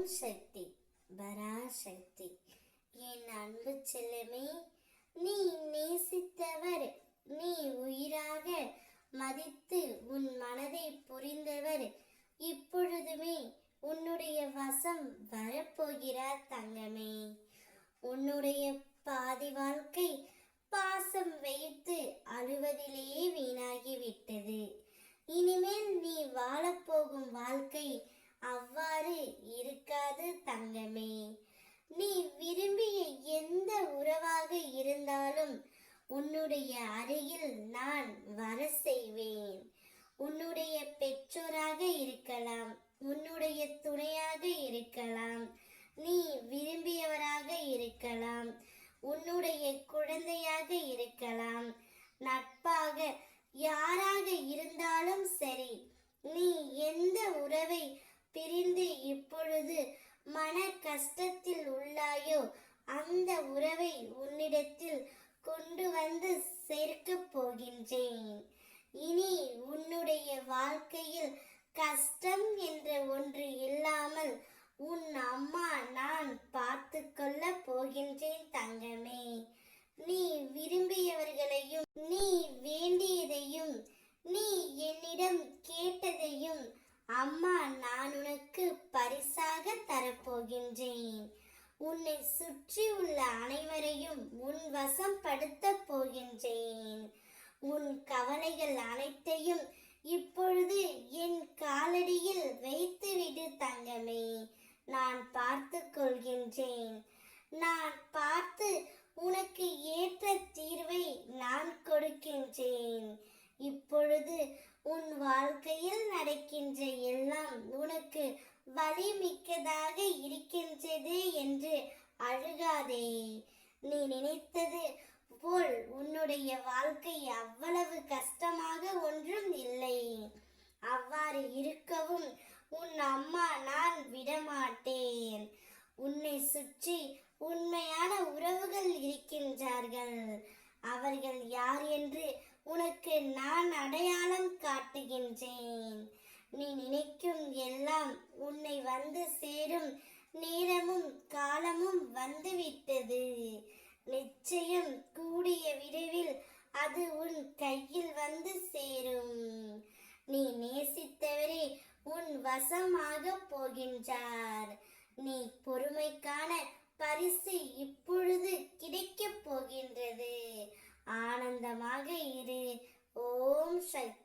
ஓம் சக்தி பராசக்தி. என் அன்பு செல்லமே நீ நேசித்தவர் நீ உயிராக மதித்து உன் மனதை புரிந்தவர். இப்பொழுதுமே உன்னுடைய வசம் வரப்போகிறார் தங்கமே. உன்னுடைய பாதி வாழ்க்கை பாசம் வைத்து அழுவதிலேயே வீணாகிவிட்டது. இனிமேல் நீ வாழப்போகும் வாழ்க்கை அவ்வாறு இருக்காது தங்கமே. நீ விரும்பிய எந்த உறவாக இருந்தாலும் உன்னுடைய அருகில் நான் வர செய்வேன். உன்னுடைய பெற்றோராக இருக்கலாம் உன்னுடைய துணையாக இருக்கலாம் நீ விரும்பியவராக இருக்கலாம் உன்னுடைய குழந்தையாக இருக்கலாம். நட்பாக யாராக இருந்தாலும் சரி நீ எந்த உறவை பிரிந்து இப்பொழுது மன கஷ்டத்தில் உள்ளாயோ? அந்த உறவை உன்னிடத்தில் கொண்டு வந்து சேர்க்கப் போகின்றேன். இனி உன்னுடைய வாழ்க்கையில் கஷ்டம் என்ற ஒன்று இல்லாமல் உன் அம்மா நான் பார்த்து கொள்ள போகின்றேன் தங்கமே நீ விரும்பியவர்களையும் நீ வேண்டியதையும் நீ என்னிடம் கேட்டதையும் அம்மா நான் உனக்கு பரிசாக தரப்போகின்றேன் உன்னை சுற்றி உள்ள அனைவரையும் உன் வசம் படுத்தப் போகின்றேன். உன் கவலைகள் அனைத்தையும் இப்பொழுது என் காலடியில் வைத்துவிடு தங்கமே. நான் பார்த்து கொள்கின்றேன். நான் பார்த்து உனக்கு ஏற்ற தீர்வை நான் கொடுக்கின்றேன். இப்பொழுது உன் வாழ்க்கையில் நடக்கின்ற எல்லாம் உனக்கு வலிமிக்கதாக இருக்கின்றது. அழுகாதே. நீ நினைத்தது போல் உன்னுடைய வாழ்க்கை அவ்வளவு கஷ்டமாக ஒன்றும் இல்லை. அவ்வாறு இருக்கவும் உன் அம்மா நான் விடமாட்டேன். உன்னை சுற்றி உண்மையான உறவுகள் இருக்கின்றார்கள். அவர்கள் யார் என்று உனக்கு நான் அடையாளம் காட்டுகின்றேன். நீ நினைக்கும் எல்லாம் உன்னை வந்து சேரும் நேரமும் காலமும் வந்துவிட்டது. நிச்சயம் கூடிய விரைவில் அது உன் கையில் வந்து சேரும். நீ நேசித்தவரே உன் வசமாக போகின்றார். நீ பொறுமைக்கான பரிசு இப்பொழுது கிடைக்கப் போகின்றது. ஆனந்தமாக இரு. ஓம் சக்தி.